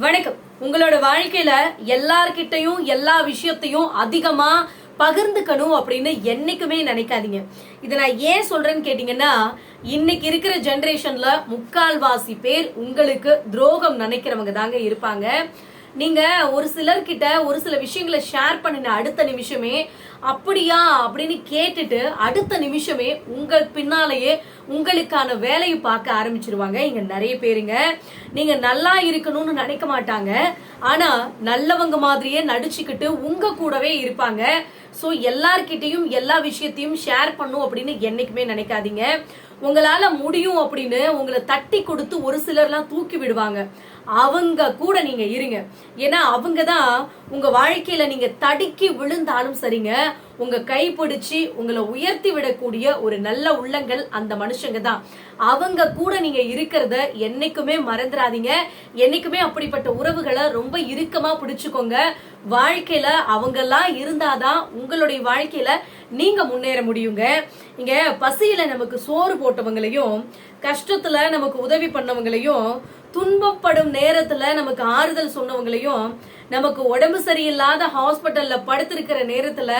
வணக்கம். உங்களோட வாழ்க்கையில எல்லார்கிட்டயும் எல்லா விஷயத்தையும் அதிகமா பகிர்ந்துக்கணும் அப்படின்னு என்னைக்குமே நினைக்காதீங்க. இதை நான் ஏன் சொல்றேன்னு கேட்டீங்கன்னா இன்னைக்கு இருக்கிற ஜென்ரேஷன்ல முக்கால்வாசி பேர் உங்களுக்கு துரோகம் நினைக்கிறவங்க தாங்க இருப்பாங்க. நீங்க ஒரு சிலர்கிட்ட ஒரு சில விஷயங்களை ஷேர் பண்ணின அடுத்த நிமிஷமே அப்படியா? அப்படின்னு கேட்டுட்டு அடுத்த நிமிஷமே உங்க பின்னாலேயே உங்களுக்கான வேலையை பார்க்க ஆரம்பிச்சிருவாங்க. இங்க நிறைய பேருங்க. நீங்க நல்லா இருக்கணும்னு நினைக்க மாட்டாங்க. ஆனா நல்லவங்க மாதிரியே நடிச்சுக்கிட்டு உங்க கூடவே இருப்பாங்க. ஸோ எல்லார்கிட்டையும் எல்லா விஷயத்தையும் ஷேர் பண்ணும் அப்படின்னு என்னைக்குமே நினைக்காதீங்க. உங்களால முடியும் அப்படின்னு உங்களை தட்டி கொடுத்து ஒரு சிலர்லாம் தூக்கி விடுவாங்க. அவங்க கூட நீங்க இருங்க. ஏன்னா அவங்க தான் உங்க வாழ்க்கையில நீங்க தடுக்கி விழுந்தாலும் சரிங்க உங்க கை பிடிச்சி உங்களை உயர்த்தி விடக்கூடிய ஒரு நல்ல உள்ளங்கள் அந்த மனுஷங்க தான் அவங்க கூட நீங்க இருக்கிறத என்னைக்குமே மறந்துடாதீங்க. என்னைக்குமே அப்படிப்பட்ட உறவுகளை ரொம்ப இறுக்கமா பிடிச்சுக்கோங்க. வாழ்க்கையில அவங்கெல்லாம் இருந்தாதான் உங்களுடைய வாழ்க்கையில நீங்க முன்னேற முடியுங்க. இங்க பசியில நமக்கு சோறு போட்டவங்களையும் கஷ்டத்துல நமக்கு உதவி பண்ணவங்களையும் துன்பப்படும் நேரத்துல நமக்கு ஆறுதல் சொன்னவங்களையும் நமக்கு உடம்பு சரியில்லாத ஹாஸ்பிட்டல்ல படுத்திருக்கிற நேரத்துல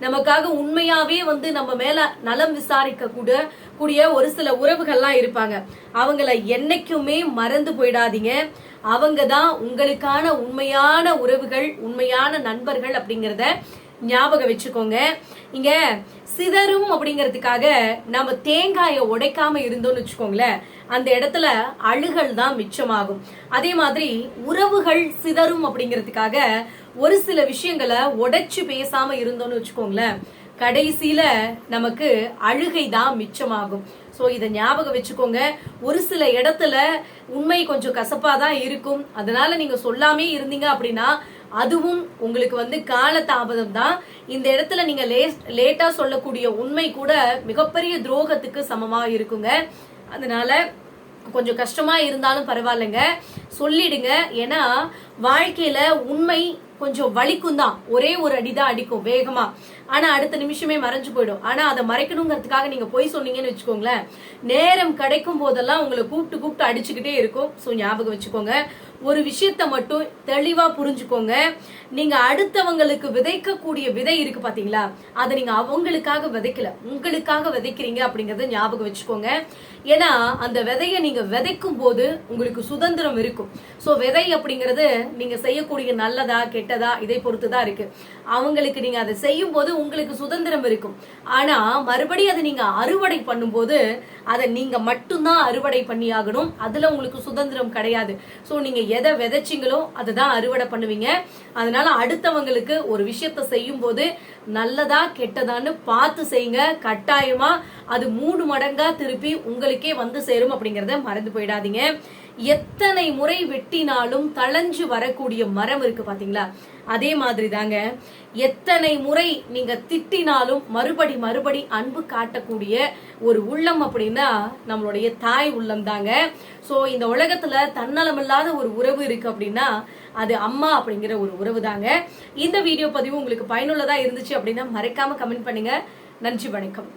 நமக்காக உண்மையாவே வந்து நம்ம மேல நலம் விசாரிக்க கூட கூடிய ஒரு சில உறவுகள்லாம் இருப்பாங்க. அவங்கள என்னைக்குமே மறந்து போயிடாதீங்க. அவங்க தான் உங்களுக்கான உண்மையான உறவுகள் உண்மையான நண்பர்கள் அப்படிங்கிறத ஞாபகம் வச்சுக்கோங்க. இங்க சிதறும் அப்படிங்கிறதுக்காக நம்ம தேங்காயை உடைக்காம இருந்தோம்னு வச்சுக்கோங்களேன். அந்த இடத்துல அழுகல் தான் மிச்சமாகும். அதே மாதிரி உறவுகள் சிதறும் அப்படிங்கிறதுக்காக ஒரு சில விஷயங்களை உடைச்சு பேசாம இருந்தோம்னு வச்சுக்கோங்களேன். கடைசியில நமக்கு அழுகை தான் மிச்சமாகும். ஸோ இதை ஞாபகம் வச்சுக்கோங்க. ஒரு சில இடத்துல உண்மை கொஞ்சம் கசப்பாக தான் இருக்கும். அதனால நீங்க சொல்லாமே இருந்தீங்க அப்படின்னா அதுவும் உங்களுக்கு வந்து கால தாமதம் தான் இந்த இடத்துல நீங்க லேட்டா சொல்லக்கூடிய உண்மை கூட மிகப்பெரிய துரோகத்துக்கு சமமா இருக்குங்க. அதனால கொஞ்சம் கஷ்டமா இருந்தாலும் பரவாயில்லைங்க. சொல்லிடுங்க. ஏன்னா வாழ்க்கையில உண்மை கொஞ்சம் வலிக்கும் தான் ஒரே ஒரு அடிதான் அடிக்கும் வேகமா. ஆனா அடுத்த நிமிஷமே மறைஞ்சு போயிடும். ஆனா அதை மறைக்கணுங்கிறதுக்காக நீங்க போய் சொன்னீங்கன்னு வச்சுக்கோங்களேன். நேரம் கிடைக்கும் போதெல்லாம் உங்களை கூப்பிட்டு கூப்பிட்டு அடிச்சுக்கிட்டே இருக்கும். ஸோ ஞாபகம் வச்சுக்கோங்க. ஒரு விஷயத்த மட்டும் தெளிவா புரிஞ்சுக்கோங்க. நீங்க அடுத்தவங்களுக்கு விதைக்கக்கூடிய விதை இருக்கு பாத்தீங்களா? அதை நீங்க அவங்களுக்காக விதைக்கல. உங்களுக்காக விதைக்கிறீங்க அப்படிங்கறத ஞாபகம் வச்சுக்கோங்க. ஏன்னா அந்த விதையை நீங்க விதைக்கும் போது உங்களுக்கு சுதந்திரம் இருக்கும். சோ விதை அப்படிங்கறது நீங்க செய்யக்கூடிய நல்லதா கெட்டதா இதை பொறுத்து தான் இருக்கு. அவங்களுக்கு நீங்க அதை செய்யும் போது உங்களுக்கு சுதந்திரம் இருக்கும். ஆனா மறுபடியும் அதை நீங்க அறுவடை பண்ணும்போது அதை நீங்க மட்டும்தான் அறுவடை பண்ணி ஆகணும் அதுல உங்களுக்கு சுதந்திரம் கிடையாது. சோ நீங்க எதை விதைச்சிங்களோ அதை தான் அறுவடை பண்ணுவீங்க. அதனால அடுத்தவங்களுக்கு ஒரு விஷயத்த செய்யும் போது நல்லதா கெட்டதான்னு பார்த்து செய்யுங்க. கட்டாயமா அது மூணு மடங்கா திருப்பி உங்களுக்கே வந்து சேரும் அப்படிங்கறத மறந்து போயிடாதீங்க. எத்தனை முறை வெட்டினாலும் தளஞ்சு வரக்கூடிய மரம் இருக்கு பாத்தீங்களா? அதே மாதிரி தாங்க எத்தனை முறை நீங்க திட்டினாலும் மறுபடி மறுபடி அன்பு காட்டக்கூடிய ஒரு உள்ளம் அப்படின்னா நம்மளுடைய தாய் உள்ளம் தாங்க ஸோ இந்த உலகத்துல தன்னலமில்லாத ஒரு உறவு இருக்கு அப்படின்னா அது அம்மா அப்படிங்கிற ஒரு உறவு தாங்க இந்த வீடியோ பதிவு உங்களுக்கு பயனுள்ளதா இருந்துச்சு அப்படின்னா மறக்காம கமெண்ட் பண்ணுங்க. நன்றி வணக்கம்.